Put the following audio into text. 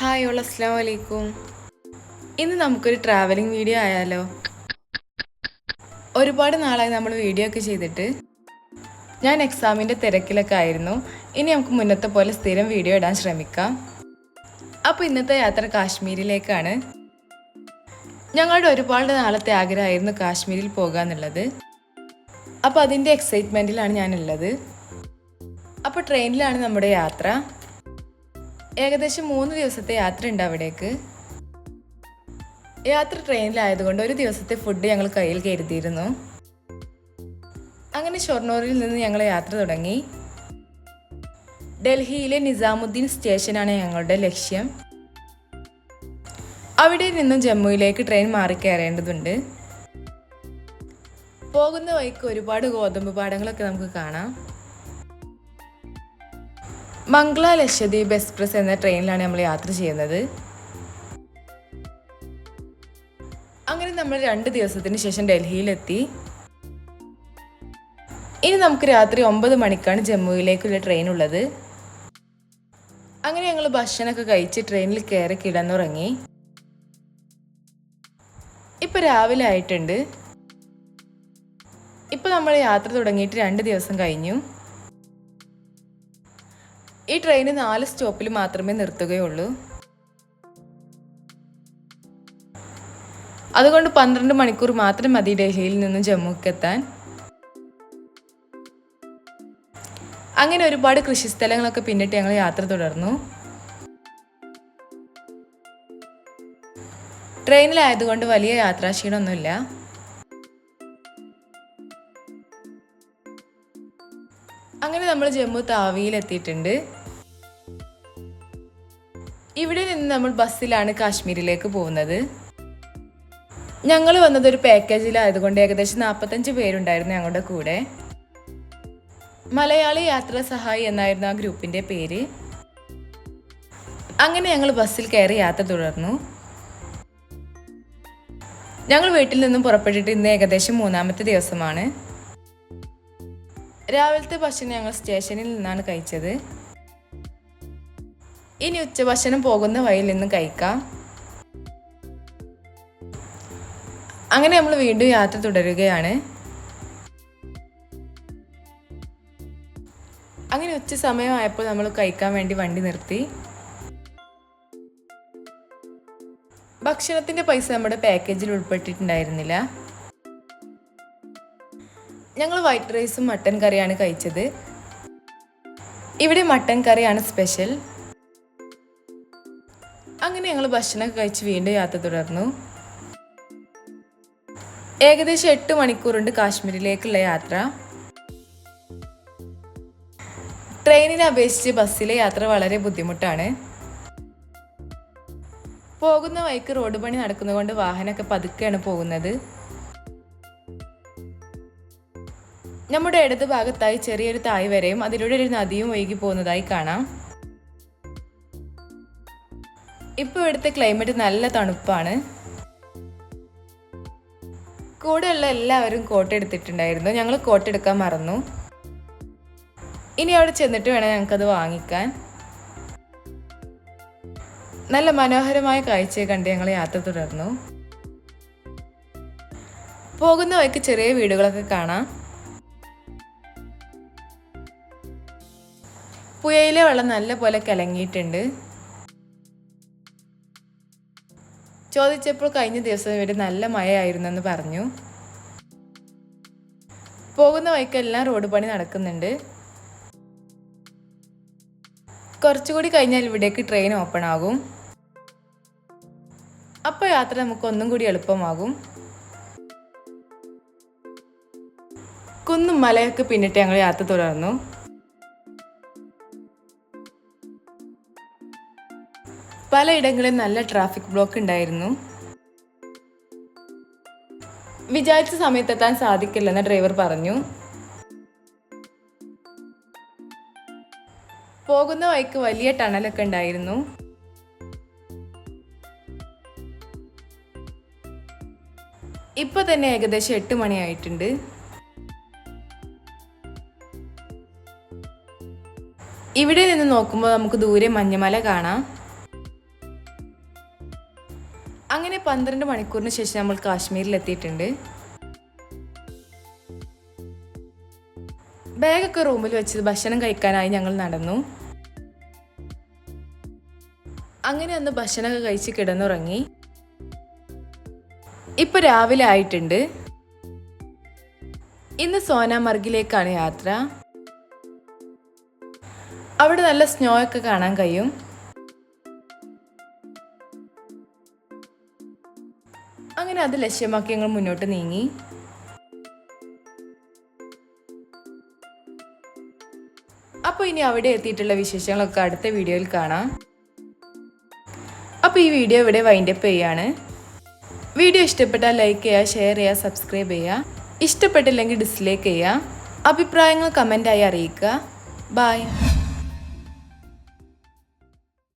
Hi all അസ്സാം വലൈക്കും ഇന്ന് നമുക്കൊരു ട്രാവലിംഗ് വീഡിയോ ആയാലോ? ഒരുപാട് നാളായി നമ്മൾ വീഡിയോ ഒക്കെ ചെയ്തിട്ട്. ഞാൻ എക്സാമിന്റെ തിരക്കിലൊക്കെ ആയിരുന്നു. ഇനി നമുക്ക് മുന്നത്തെ പോലെ സ്ഥിരം വീഡിയോ ഇടാൻ ശ്രമിക്കാം. അപ്പോൾ ഇന്നത്തെ യാത്ര കാശ്മീരിലേക്കാണ്. ഞങ്ങളുടെ ഒരുപാട് നാളത്തെ ആഗ്രഹമായിരുന്നു കാശ്മീരിൽ പോകുക എന്നുള്ളത് അപ്പോൾ അതിന്റെ എക്സൈറ്റ്മെന്റിലാണ് ഞാനുള്ളത്. അപ്പോൾ ട്രെയിനിലാണ് നമ്മുടെ യാത്ര. ഏകദേശം മൂന്ന് ദിവസത്തെ യാത്ര ഉണ്ട് അവിടേക്ക്. യാത്ര ട്രെയിനിലായതുകൊണ്ട് ഒരു ദിവസത്തെ ഫുഡ് ഞങ്ങൾ കയ്യിൽ കരുതിയിരുന്നു. അങ്ങനെ ഷൊർണൂരിൽ നിന്ന് ഞങ്ങൾ യാത്ര തുടങ്ങി. ഡൽഹിയിലെ നിസാമുദ്ദീൻ സ്റ്റേഷനാണ് ഞങ്ങളുടെ ലക്ഷ്യം. അവിടെ നിന്നും ജമ്മുവിലേക്ക് ട്രെയിൻ മാറിക്കയറേണ്ടതുണ്ട്. പോകുന്ന വഴിക്ക് ഒരുപാട് ഗോതമ്പ് പാടങ്ങളൊക്കെ നമുക്ക് കാണാം. മംഗ്ല ലക്ഷദ്വീപ് എക്സ്പ്രസ് എന്ന ട്രെയിനിലാണ് നമ്മൾ യാത്ര ചെയ്യുന്നത്. അങ്ങനെ നമ്മൾ രണ്ട് ദിവസത്തിന് ശേഷം ഡൽഹിയിലെത്തി. ഇനി നമുക്ക് രാത്രി ഒമ്പത് മണിക്കാണ് ജമ്മുവിലേക്കുള്ള ട്രെയിൻ ഉള്ളത്. അങ്ങനെ ഞങ്ങൾ ഭക്ഷണമൊക്കെ കഴിച്ച് ട്രെയിനിൽ കയറി കിടന്നുറങ്ങി. ഇപ്പൊ രാവിലെ ആയിട്ടുണ്ട്. ഇപ്പൊ നമ്മൾ യാത്ര തുടങ്ങിയിട്ട് രണ്ട് ദിവസം കഴിഞ്ഞു. ഈ ട്രെയിൻ നാല് സ്റ്റോപ്പിൽ മാത്രമേ നിർത്തുകയുള്ളൂ. അതുകൊണ്ട് പന്ത്രണ്ട് മണിക്കൂർ മാത്രം മതി ഡൽഹിയിൽ നിന്നും ജമ്മുക്ക് എത്താൻ അങ്ങനെ ഒരുപാട് കൃഷിസ്ഥലങ്ങളൊക്കെ പിന്നിട്ട് ഞങ്ങൾ യാത്ര തുടർന്നു. ട്രെയിനിലായതുകൊണ്ട് വലിയ യാത്രാക്ഷീണമൊന്നുമില്ല. അങ്ങനെ നമ്മൾ ജമ്മു താവിയിൽ എത്തിയിട്ടുണ്ട് ഇവിടെ നിന്ന് നമ്മൾ ബസ്സിലാണ് കാശ്മീരിലേക്ക് പോകുന്നത്. ഞങ്ങൾ വന്നത് ഒരു പാക്കേജിലായതുകൊണ്ട് ഏകദേശം നാൽപ്പത്തഞ്ച് പേരുണ്ടായിരുന്നു ഞങ്ങളുടെ കൂടെ. മലയാളി യാത്രാ സഹായി എന്നായിരുന്നു ആ ഗ്രൂപ്പിന്റെ പേര്. അങ്ങനെ ഞങ്ങൾ ബസ്സിൽ കയറി യാത്ര തുടർന്നു. ഞങ്ങൾ വീട്ടിൽ നിന്നും പുറപ്പെട്ടിട്ട് ഇന്ന് ഏകദേശം മൂന്നാമത്തെ ദിവസമാണ്. രാവിലത്തെ ഭക്ഷണം ഞങ്ങൾ സ്റ്റേഷനിൽ നിന്നാണ് കഴിച്ചത്. ഇനി ഉച്ചഭക്ഷണം പോകുന്ന വഴിയിൽ നിന്ന് കഴിക്കാം. അങ്ങനെ നമ്മൾ വീണ്ടും യാത്ര തുടരുകയാണ്. അങ്ങനെ ഉച്ച സമയമായപ്പോൾ നമ്മൾ കഴിക്കാൻ വേണ്ടി വണ്ടി നിർത്തി. ഭക്ഷണത്തിന്റെ പൈസ നമ്മുടെ പാക്കേജിൽ ഉൾപ്പെട്ടിട്ടുണ്ടായിരുന്നില്ല. ഞങ്ങൾ വൈറ്റ് റൈസും മട്ടൻ കറിയാണ് കഴിച്ചത്. ഇവിടെ മട്ടൻ കറിയാണ് സ്പെഷ്യൽ അങ്ങനെ ഞങ്ങൾ ഭക്ഷണമൊക്കെ കഴിച്ച് വീണ്ടും യാത്ര തുടർന്നു. ഏകദേശം എട്ട് മണിക്കൂറുണ്ട് കാശ്മീരിലേക്കുള്ള യാത്ര. ട്രെയിനിനെ അപേക്ഷിച്ച് ബസ്സിലെ യാത്ര വളരെ ബുദ്ധിമുട്ടാണ്. പോകുന്ന വഴിക്ക് റോഡ് പണി നടക്കുന്നതുകൊണ്ട് വാഹനമൊക്കെ പതുക്കെയാണ് പോകുന്നത്. നമ്മുടെ ഇടത് ഭാഗത്തായി ചെറിയൊരു തായ് വരെയും അതിലൂടെ ഒരു നദിയും ഒഴുകി പോകുന്നതായി കാണാം. ഇപ്പോൾ ഇവിടുത്തെ ക്ലൈമറ്റ് നല്ല തണുപ്പാണ്. കൂടെയുള്ള എല്ലാവരും കോട്ട് എടുത്തിട്ടുണ്ടായിരുന്നു. ഞങ്ങൾ കോട്ട് എടുക്കാൻ മറന്നു. ഇനി അവിടെ ചെന്നിട്ട് വേണം ഞങ്ങൾക്കത് വാങ്ങിക്കാൻ. നല്ല മനോഹരമായ കാഴ്ചയെ കണ്ട് ഞങ്ങൾ യാത്ര തുടർന്നു. പോകുന്ന വഴിക്ക് ചെറിയ വീടുകളൊക്കെ കാണാം. പുഴയിലെ വെള്ളം നല്ല പോലെ കലങ്ങിയിട്ടുണ്ട്. ചോദിച്ചപ്പോൾ കഴിഞ്ഞ ദിവസം ഇവിടെ നല്ല മഴയായിരുന്നെന്ന് പറഞ്ഞു. പോകുന്ന വഴിക്കെല്ലാം റോഡ് പണി നടക്കുന്നുണ്ട്. കുറച്ചുകൂടി കഴിഞ്ഞാൽ ഇവിടേക്ക് ട്രെയിൻ ഓപ്പൺ ആകും. അപ്പോൾ യാത്ര നമുക്ക് ഒന്നും കൂടി എളുപ്പമാകും. കുന്നും മലയൊക്കെ പിന്നിട്ട് ഞങ്ങൾ യാത്ര തുടർന്നു. പലയിടങ്ങളിൽ നല്ല ട്രാഫിക് ബ്ലോക്ക് ഉണ്ടായിരുന്നു. വിചാരിച്ച സമയത്തെത്താൻ സാധിക്കില്ലെന്ന് ഡ്രൈവർ പറഞ്ഞു. പോകുന്ന വഴിക്ക് വലിയ ടണലൊക്കെ ഉണ്ടായിരുന്നു. ഇപ്പൊ തന്നെ ഏകദേശം എട്ട് മണിയായിട്ടുണ്ട്. ഇവിടെ നിന്ന് നോക്കുമ്പോൾ നമുക്ക് ദൂരെ മഞ്ഞമല കാണാം. അങ്ങനെ പന്ത്രണ്ട് മണിക്കൂറിന് ശേഷം നമ്മൾ കാശ്മീരിൽ എത്തിയിട്ടുണ്ട് ബാഗൊക്കെ റൂമിൽ വെച്ച് ഭക്ഷണം കഴിക്കാനായി ഞങ്ങൾ നടന്നു. അങ്ങനെ അന്ന് ഭക്ഷണമൊക്കെ കഴിച്ച് കിടന്നുറങ്ങി. ഇപ്പൊ രാവിലെ ആയിട്ടുണ്ട്. ഇന്ന് സോനാമർഗിലേക്കാണ് യാത്ര. അവിടെ നല്ല സ്നോ ഒക്കെ കാണാൻ കഴിയും. അങ്ങനെ അത് ലക്ഷ്യമാക്കി ഞങ്ങൾ മുന്നോട്ട് നീങ്ങി. അപ്പോൾ ഇനി അവിടെ എത്തിയിട്ടുള്ള വിശേഷങ്ങളൊക്കെ അടുത്ത വീഡിയോയിൽ കാണാം. അപ്പോൾ ഈ വീഡിയോ ഇവിടെ വൈൻഡപ്പ് ചെയ്യാണ്. വീഡിയോ ഇഷ്ടപ്പെട്ടാൽ ലൈക്ക് ചെയ്യുക ഷെയർ ചെയ്യുക സബ്സ്ക്രൈബ് ചെയ്യുക. ഇഷ്ടപ്പെട്ടില്ലെങ്കിൽ ഡിസ്ലൈക്ക് ചെയ്യുക. അഭിപ്രായങ്ങൾ കമന്റായി അറിയിക്കുക. ബായ്